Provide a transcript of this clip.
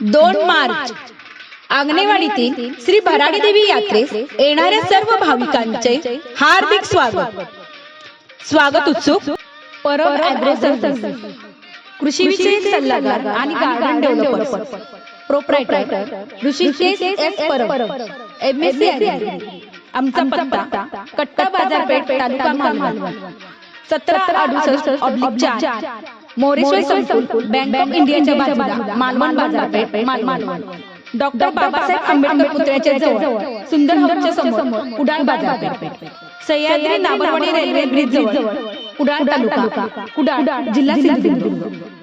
दोन मार्च. आंगणेवाडीतील श्री भराडी देवी यात्रेस येणाऱ्या सर्व भाविकांचे हार्दिक स्वागत. स्वागत उत्सुक परब कृषी विषयक सल्लागार आणि garden developer proprietor Rishikesh S Parab. M S C आमचा पत्ता कट्टा बाजारपेठ तालुका मालवण. सतरा अडुसष्ट ऑब्लिक चार. मोरेश्वर संकुल बँक ऑफ इंडियाच्या बाजूला. मालवण बाजारपेठ मालवण डॉक्टर बाबासाहेब आंबेडकर पुतळ्याच्या जवळ. सुंदर हाऊसच्या समोर. कुडाळ बाजारपेठ सह्याद्री नाबरवाडी रेल्वे ब्रिज जवळ. कुडाळ तालुका. कुडाळ. जिल्हा सिंधुदुर्ग.